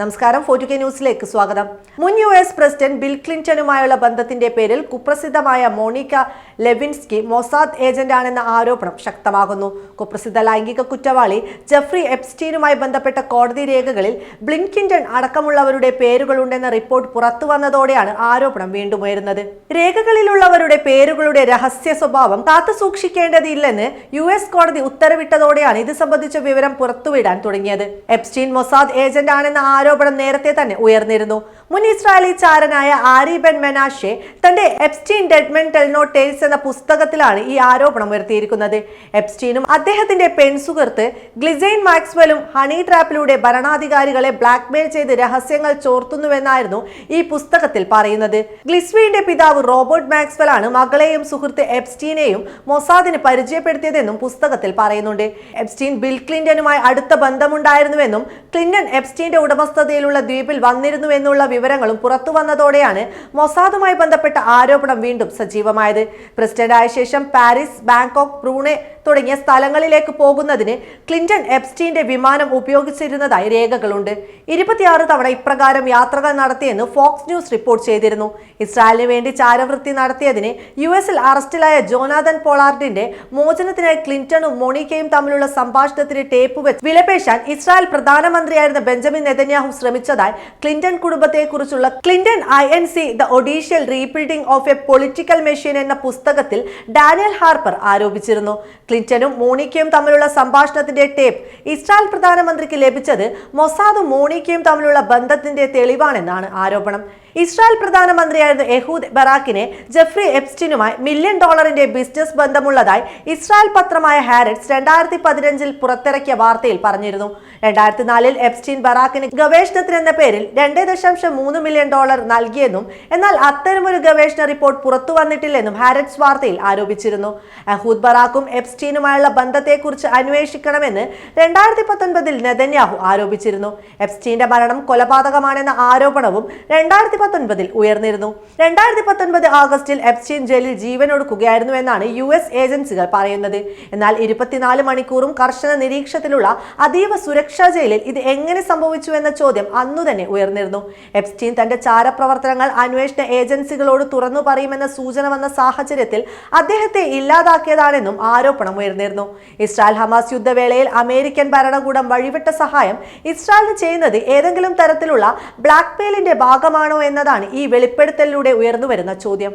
നമസ്കാരം forty K ന്യൂസിലേക്ക് സ്വാഗതം. മുൻ യു എസ് പ്രസിഡന്റ് ബിൽ ക്ലിന്റണുമായുള്ള ബന്ധത്തിന്റെ പേരിൽ കുപ്രസിദ്ധമായ മോണിക്ക ലെവിൻസ്കി മൊസാദ് ഏജന്റാണെന്ന ആരോപണം ശക്തമാകുന്നു. കുപ്രസിദ്ധ ലൈംഗിക കുറ്റവാളി ജെഫ്രി എപ്സ്റ്റീനുമായി ബന്ധപ്പെട്ട കോടതി രേഖകളിൽ ബ്ലിൻകിൻടൺ അടക്കമുള്ളവരുടെ പേരുകളുണ്ടെന്ന റിപ്പോർട്ട് പുറത്തു വന്നതോടെയാണ് ആരോപണം വീണ്ടും ഉയരുന്നത് രേഖകളിലുള്ളവരുടെ പേരുകളുടെ രഹസ്യ സ്വഭാവം കാത്തു സൂക്ഷിക്കേണ്ടതില്ലെന്ന് യു എസ് കോടതി ഉത്തരവിട്ടതോടെയാണ് ഇത് സംബന്ധിച്ച വിവരം പുറത്തുവിടാൻ തുടങ്ങിയത്. എപ്സ്റ്റീൻ മൊസാദ് ഏജന്റ് ആണെന്ന ആരോപണം നേരത്തെ തന്നെ ഉയർന്നിരുന്നു. മുൻ ഇസ്രായേലി ചാരനായ ആരി ബെൻ മെനാഷെ തന്റെ Epstein dead men tell no tales എന്ന പുസ്തകത്തിലാണ് ഈ ആരോപണം ഉയർത്തിയിരിക്കുന്നത്. എപ്സ്റ്റീനും അദ്ദേഹത്തിന്റെ പെൺസുഹൃത്ത് ഗ്ലിസൈൻ മാക്സ്വെലും ഹണി ട്രാപ്പിലൂടെ ഭരണാധികാരികളെ ബ്ലാക്ക്മെയിൽ ചെയ്ത് രഹസ്യങ്ങൾ ചോർത്തുന്നുവെന്നായിരുന്നു ഈ പുസ്തകത്തിൽ പറയുന്നത്. ഗ്ലിസ്വിയുടെ പിതാവ് റോബർട്ട് മാക്സ്വെൽ ആണ് മകളെയും സുഹൃത്ത് എപ്സ്റ്റീനെയും മൊസാദിന് പരിചയപ്പെടുത്തിയതെന്നും പുസ്തകത്തിൽ പറയുന്നുണ്ട്. എപ്സ്റ്റീൻ ബിൽ ക്ലിന്റനുമായി അടുത്ത ബന്ധമുണ്ടായിരുന്നുവെന്നും ക്ലിന്റൺ എപ്സ്റ്റീന്റെ ഉടമസ്ഥതയിലുള്ള ദ്വീപിൽ വന്നിരുന്നു എന്നുള്ള വിവരങ്ങളും പുറത്തു വന്നതോടെയാണ് മൊസാദുമായി ബന്ധപ്പെട്ട ആരോപണം വീണ്ടും സജീവമായത്. പ്രസിഡന്റ് ആയ ശേഷം പാരീസ് ബാങ്കോക്ക് പ്രൂണെ തുടങ്ങിയ സ്ഥലങ്ങളിലേക്ക് പോകുന്നതിന് ക്ലിന്റൺ എപ്സ്റ്റീന്റെ വിമാനം ഉപയോഗിച്ചിരുന്നതായി രേഖകളുണ്ട്. ഇരുപത്തിയാറ് തവണ ഇപ്രകാരം യാത്രകൾ നടത്തിയെന്ന് ഫോക്സ് ന്യൂസ് റിപ്പോർട്ട് ചെയ്തിരുന്നു. ഇസ്രായേലിന് വേണ്ടി ചാരവൃത്തി നടത്തിയതിന് യു എസിൽ അറസ്റ്റിലായ ജോനാഥൻ പോളാർഡിന്റെ മോചനത്തിനായി ക്ലിന്റണും മോണിക്കയും തമ്മിലുള്ള സംഭാഷണത്തിന് ടേപ്പ് വെച്ച് വിലപേശാൻ ഇസ്രായേൽ പ്രധാനമന്ത്രിയായിരുന്ന ബെഞ്ചമിൻ നെതന്യാഹു ശ്രമിച്ചതായി Clinton കുടുംബത്തെക്കുറിച്ചുള്ള Clinton I N C the audacious rebuilding of a political machine എന്ന പുസ്തകത്തിൽ ഡാനിയൽ ഹാർപ്പർ ആരോപിച്ചിരുന്നു. ക്ലിന്റനും മോണിക്കയും തമ്മിലുള്ള സംഭാഷണത്തിന്റെ ടേപ്പ് ഇസ്രായേൽ പ്രധാനമന്ത്രിക്ക് ലഭിച്ചത് മൊസാദും മോണിക്കയും തമ്മിലുള്ള ബന്ധത്തിന്റെ തെളിവാണെന്നാണ് ആരോപണം. ഇസ്രായേൽ പ്രധാനമന്ത്രിയായിരുന്ന എഹൂദ് ബറാക്കിനെ ജെഫ്രി എപ്സ്റ്റിനുമായി മില്യൺ ഡോളറിന്റെ ബിസിനസ് ബന്ധമുള്ളതായി ഇസ്രായേൽ പത്രമായ ഹാരറ്റ്സ് രണ്ടായിരത്തി പതിനഞ്ചിൽ പുറത്തിറക്കിയ വാർത്തയിൽ പറഞ്ഞിരുന്നു. രണ്ടായിരത്തി നാലിൽ എപ്സ്റ്റീൻ ബറാക്കിന് ഗവേഷണത്തിന് എന്ന പേരിൽ രണ്ട് ദശാംശം മൂന്ന് മില്യൺ ഡോളർ നൽകിയെന്നും എന്നാൽ അത്തരമൊരു ഗവേഷണ റിപ്പോർട്ട് പുറത്തു വന്നിട്ടില്ലെന്നും ഹാരറ്റ്സ് വാർത്തയിൽ ആരോപിച്ചിരുന്നു. അഹൂദ് ബറാക്കും എപ്സ്റ്റീനുമായുള്ള ബന്ധത്തെക്കുറിച്ച് അന്വേഷിക്കണമെന്ന് രണ്ടായിരത്തി പത്തൊൻപതിൽ നെതന്യാഹു ആരോപിച്ചിരുന്നു. എപ്സ്റ്റീന്റെ മരണം കൊലപാതകമാണെന്ന ആരോപണവും രണ്ടായിരത്തി പത്തൊൻപതിൽ ഉയർന്നിരുന്നു. രണ്ടായിരത്തി പത്തൊൻപത് ആഗസ്റ്റിൽ എപ്സ്റ്റീൻ ജയിലിൽ ജീവനൊടുക്കുകയായിരുന്നു എന്നാണ് യു എസ് ഏജൻസികൾ പറയുന്നത്. എന്നാൽ ഇരുപത്തിനാല് മണിക്കൂറും കർശന നിരീക്ഷണത്തിലുള്ള അതീവ സുരക്ഷാ ജയിലിൽ ഇത് എങ്ങനെ സംഭവിച്ചു എന്ന ചോദ്യം അന്നു തന്നെ ഉയർന്നിരുന്നു. എപ്സ്റ്റീൻ തന്റെ ചാരപ്രവർത്തനങ്ങൾ അന്വേഷണ ഏജൻസികളോട് തുറന്നു പറയുമെന്ന സൂചന വന്ന സാഹചര്യത്തിൽ അദ്ദേഹത്തെ ഇല്ലാതാക്കിയതാണെന്നും ആരോപണം ഉയർന്നിരുന്നു. ഇസ്രായേൽ ഹമാസ് യുദ്ധവേളയിൽ അമേരിക്കൻ ഭരണകൂടം വഴിവിട്ട സഹായം ഇസ്രായേലിന് ചെയ്യുന്നത് ഏതെങ്കിലും തരത്തിലുള്ള ബ്ലാക്ക്മെയിലിന്റെ ഭാഗമാണോ എന്നതാണ് ഈ വെളിപ്പെടുത്തലിലൂടെ ഉയർന്നു വരുന്ന ചോദ്യം.